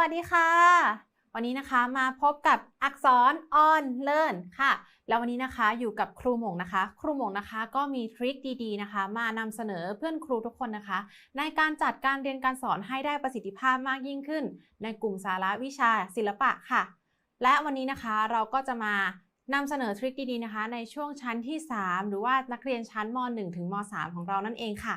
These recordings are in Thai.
วัสดีค่ะ วันนี้นะคะมาพบกับอักษร on learn ค่ะ แล้ววันนี้นะคะอยู่กับครูหมงนะคะ ครูหมงนะคะก็มีทริคดีๆนะคะ มานำเสนอเพื่อนครูทุกคนนะคะ ในการจัดการเรียนการสอนให้ได้ประสิทธิภาพมากยิ่งขึ้น ในกลุ่มสาระวิชาศิลปะค่ะ และวันนี้นะคะเราก็จะมานำเสนอทริคดีๆนะคะ ในช่วงชั้นที่ 3 หรือว่านักเรียนชั้นม .1 ถึงม .3 ของเรานั่นเองค่ะ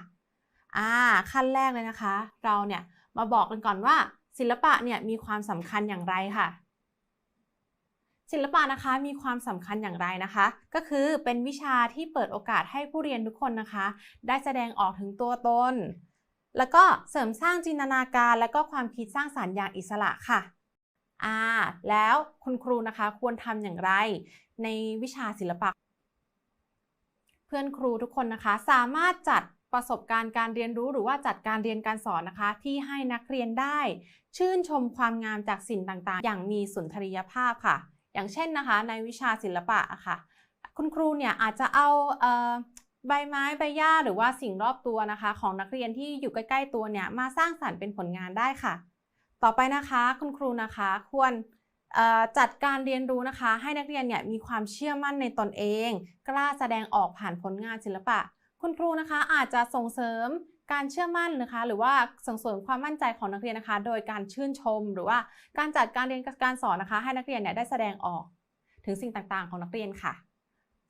อ่าขั้นแรกเลยนะคะ เราเนี่ยมาบอกกันก่อนว่า ศิลปะเนี่ยมีความสำคัญอย่างไรค่ะ ศิลปะนะคะมีความสำคัญอย่างไรนะคะ ก็คือเป็นวิชาที่เปิดโอกาสให้ผู้เรียนทุกคนนะคะ ได้แสดงออกถึงตัวตน แล้วก็เสริมสร้างจินตนาการและก็ความคิดสร้างสารรค์อย่างอิสระค่ะอ่าแล้วคุณครูนะคะควรทำอย่างไร ในวิชาศิลปะ เพื่อนครูทุกคนนะคะสามารถจัด ประสบการณ์การเรียนรู้หรือว่าจัดการเรียนการสอนนะคะ ที่ให้นักเรียนได้ ชื่นชมความงามจากสิ่งต่างๆ อย่างมีสุนทรียภาพค่ะ อย่างเช่นนะคะ ในวิชาศิลปะะค่ะ คุณครูเนี่ยอาจจะเอาเออใบไม้ใบหญ้าหรือว่าสิ่งรอบตัวนะคะ ของนักเรียนที่อยู่ใกล้ ๆ ตัวเนี่ยมาสร้างสรรค์เป็นผลงานได้ค่ะ ต่อไปนะคะคุณครูนะคะควรจัดการเรียนรู้นะคะ ให้นักเรียนเนี่ยมีความเชื่อมั่นในตนเอง กล้าแสดงออกผ่านผลงานศิลปะ คุณครูนะคะอาจจะส่งเสริมการเชื่อมั่นนะคะ หรือว่าส่งเสริมความมั่นใจของนักเรียนนะคะ โดยการชื่นชม หรือว่าการจัดการเรียนการสอนนะคะ ให้นักเรียนเนี่ยได้แสดงออก ถึงสิ่งต่างๆ ของนักเรียนค่ะ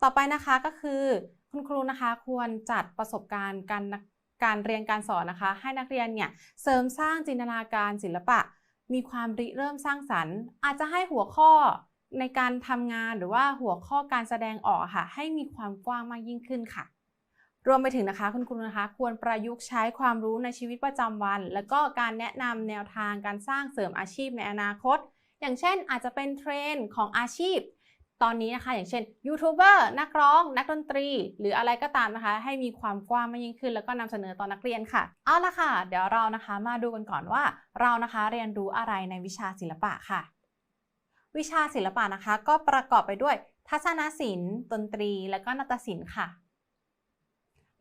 ต่อไปนะคะก็คือคุณครูนะคะควรจัดประสบการณ์การการเรียนการสอนนะคะ ให้นักเรียนเนี่ยเสริมสร้างจินตนาการศิลปะ มีความริเริ่มสร้างสรรค์ อาจจะให้หัวข้อในการทำงานหรือว่าหัวข้อการแสดงออกค่ะ ให้มีความกว้างมากยิ่งขึ้นค่ะ รวมไปถึงนะคะคุณครูนะคะ ควรประยุกต์ใช้ความรู้ในชีวิตประจำวัน แล้วก็การแนะนำแนวทางการสร้างเสริมอาชีพในอนาคต อย่างเช่นอาจจะเป็นเทรนด์ของอาชีพ ตอนนี้นะคะ อย่างเช่นยูทูบเบอร์นักร้อง นักดนตรี หรืออะไรก็ตามนะคะ ให้มีความกว้างมากยิ่งขึ้น แล้วก็นำเสนอต่อนนักเรียนค่ะเอาละค่ะ เดี๋ยวเรานะคะมาดูกันก่อนว่า เรานะคะเรียนรู้อะไรในวิชาศิลปะค่ะ วิชาศิลปะนะคะ ก็ประกอบไปด้วย ทัศนศิลป์ ดนตรี และก็นาฏศิลป์ค่ะ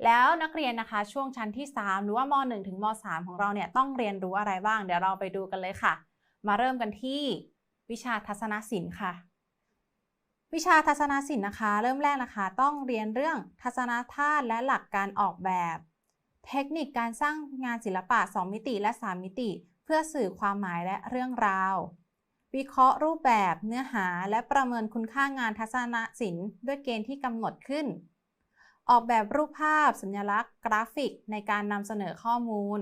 แล้วนักเรียนนะคะช่วงชั้นที่ 3 หรือว่าม .1 ถึงม .3 ของเราเนี่ยต้องเรียนรู้อะไรบ้าง เดี๋ยวเราไปดูกันเลยค่ะ มาเริ่มกันที่วิชาทัศนศิลป์ค่ะ วิชาทัศนศิลป์นะคะ เริ่มแรกนะคะ ต้องเรียนเรื่องทัศนธาตุและหลักการออกแบบ เทคนิคการสร้างงานศิลปะ 2 มิติและ 3 มิติ เพื่อสื่อความหมายและเรื่องราว วิเคราะห์รูปแบบเนื้อหาและประเมินคุณค่างานทัศนศิลป์ด้วยเกณฑ์ที่กำหนดขึ้น ออกแบบรูปภาพ สัญลักษณ์ กราฟิก ในการนำเสนอข้อมูล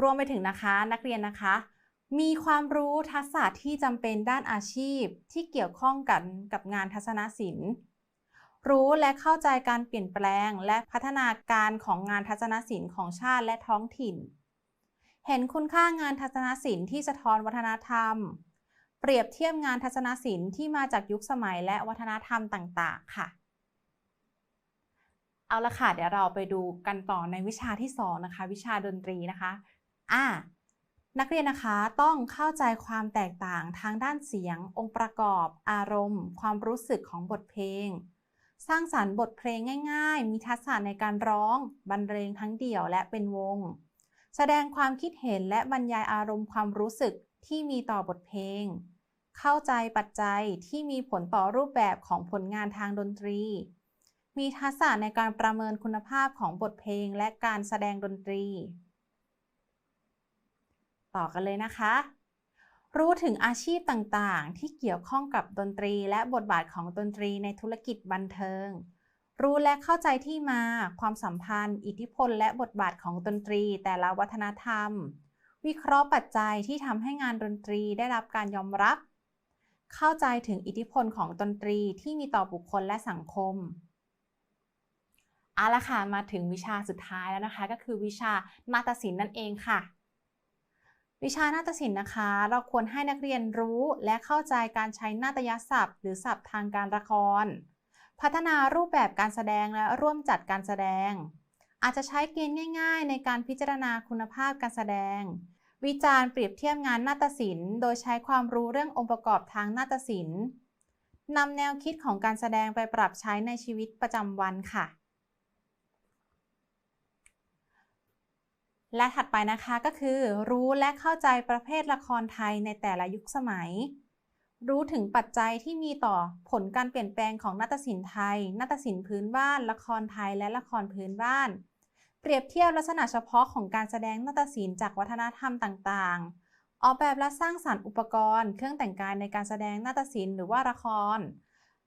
รวมไปถึงนะคะนักเรียนนะคะ มีความรู้ทักษะที่จำเป็นด้านอาชีพที่เกี่ยวข้องกันกับงานทัศนศิลป์ รู้และเข้าใจการเปลี่ยนแปลงและพัฒนาการของงานทัศนศิลป์ของชาติและท้องถิ่น เห็นคุณค่างานทัศนศิลป์ที่สะท้อนวัฒนธรรม เปรียบเทียบงานทัศนศิลป์ที่มาจากยุคสมัยและวัฒนธรรมต่าง ๆ ค่ะ เอาละค่ะ เดี๋ยวเราไปดูกันต่อในวิชาที่2นะคะ วิชาดนตรีนะคะอ่านักเรียนนะคะต้องเข้าใจความแตกต่างทางด้านเสียง องค์ประกอบ อารมณ์ ความรู้สึกของบทเพลง สร้างสรรค์บทเพลงง่าย ๆ มีทักษะในการร้อง บรรเลงทั้งเดี่ยวและเป็นวง แสดงความคิดเห็นและบรรยายอารมณ์ความรู้สึกที่มีต่อบทเพลง เข้าใจปัจจัยที่มีผลต่อรูปแบบของผลงานทางดนตรี มีทักษะในการประเมินคุณภาพของบทเพลงและการแสดงดนตรี ต่อกันเลยนะคะ รู้ถึงอาชีพต่างๆ ที่เกี่ยวข้องกับดนตรี และบทบาทของดนตรีในธุรกิจบันเทิง รู้และเข้าใจที่มา ความสัมพันธ์ อิทธิพล และบทบาทของดนตรี แต่ละวัฒนธรรม วิเคราะห์ปัจจัยที่ทำให้งานดนตรีได้รับการยอมรับ เข้าใจถึงอิทธิพลของดนตรีที่มีต่อบุคคลและสังคม เอาละค่ะมาถึงวิชาสุดท้ายแล้วนะคะ ก็คือวิชานาฏศิลป์นั่นเองค่ะ วิชานาฏศิลป์นะคะ เราควรให้นักเรียนรู้และเข้าใจการใช้นาฏยศัพท์ หรือศัพท์ทางการละคร พัฒนารูปแบบการแสดงและร่วมจัดการแสดง อาจจะใช้เกณฑ์ง่าย ๆ ในการพิจารณาคุณภาพการแสดง วิจารณ์เปรียบเทียบงานนาฏศิลป์ โดยใช้ความรู้เรื่ององค์ประกอบทางนาฏศิลป์นำแนวคิดของการแสดงไปปรับใช้ในชีวิตประจำวันค่ะ และถัดไปนะคะก็คือรู้และเข้าใจประเภทละครไทยในแต่ละยุคสมัย รู้ถึงปัจจัยที่มีต่อผลการเปลี่ยนแปลงของนาฏศิลป์ไทย นาฏศิลป์พื้นบ้าน ละครไทยและละครพื้นบ้าน เปรียบเทียบลักษณะเฉพาะของการแสดงนาฏศิลป์จากวัฒนธรรมต่างๆ ออกแบบและสร้างสรรค์อุปกรณ์ เครื่องแต่งกายในการแสดงนาฏศิลป์หรือว่าละคร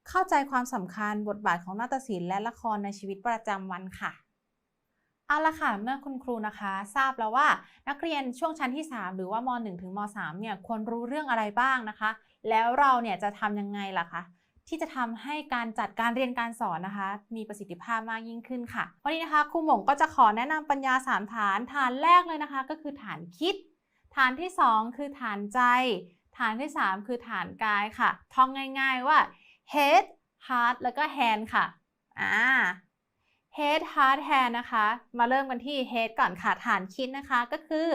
เข้าใจความสำคัญบทบาทของนาฏศิลป์และละครในชีวิตประจำวันค่ะ เอาละค่ะ เมื่อคุณครูนะคะทราบแล้วว่านักเรียนช่วงชั้นที่ 3 หรือว่าม 1 ถึงม 3 เนี่ยควรรู้เรื่องอะไรบ้างนะคะ แล้วเราเนี่ยจะทำยังไงล่ะคะที่จะทำให้การจัดการเรียนการสอนนะคะ มีประสิทธิภาพมากยิ่งขึ้นค่ะ วันนี้นะคะครูหม่งก็จะขอแนะนำปัญญา3ฐานฐานแรกเลยนะคะ ก็คือฐานคิด ฐานที่ 2 คือฐานใจ ฐานที่ 3 คือฐานกายค่ะท่องง่าย ๆว่า head heart แล้วก็ hand ค่ะอ่า head heart hand นะคะ มาเริ่มกันที่ head ก่อนค่ะฐานคิดนะคะก็คือ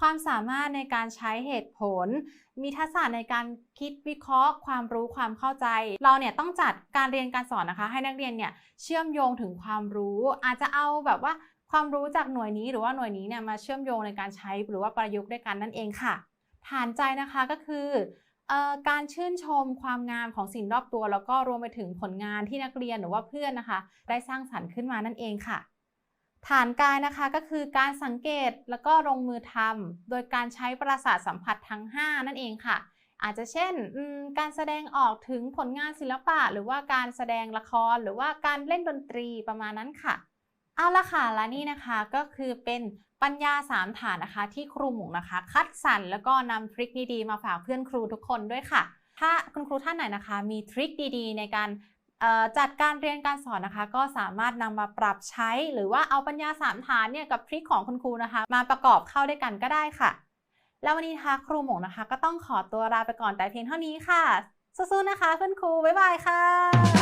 ความสามารถในการใช้เหตุผล มีทักษะในการคิดวิเคราะห์ ความรู้ความเข้าใจ เราเนี่ยต้องจัดการเรียนการสอนนะคะ ให้นักเรียนเนี่ยเชื่อมโยงถึงความรู้ อาจจะเอาแบบว่าความรู้จากหน่วยนี้หรือว่าหน่วยนี้เนี่ยมาเชื่อมโยงในการใช้หรือว่าประยุกต์ด้วยกันนั่นเองค่ะ ฐานใจนะคะก็คือเอ่อ การชื่นชมความงามของสิ่งรอบตัว แล้วก็รวมไปถึงผลงานที่นักเรียนหรือว่าเพื่อนนะคะ ได้สร้างสรรค์ขึ้นมานั่นเองค่ะ ฐานกายนะคะก็คือการสังเกตแล้วก็ลงมือทำโดยการใช้ประสาทสัมผัสทั้ง 5 นั่นเองค่ะ อาจจะเช่นการแสดงออกถึงผลงานศิลปะ หรือว่าการแสดงละคร หรือว่าการเล่นดนตรีประมาณนั้นค่ะ เอาละค่ะและนี่นะคะก็คือเป็นปัญญา 3 ฐานนะคะที่ครูหมงนะคะ คัดสรรแล้วก็นำทริคดีๆ มาฝากเพื่อนครูทุกคนด้วยค่ะ ถ้าคุณครูท่านไหนนะคะ มีทริคดีๆ ในการจัดการเรียนการสอนนะคะ ก็สามารถนำมาปรับใช้ หรือว่าเอาปัญญา3ฐานเนี่ยกับทริคของคุณครูนะคะ มาประกอบเข้าด้วยกันก็ได้ค่ะ แล้ววันนี้นะคะครูหมงนะคะ ก็ต้องขอตัวลาไปก่อนแต่เพียงเท่านี้ค่ะสู้ๆนะคะเพื่อนครูบ๊ายบายค่ะ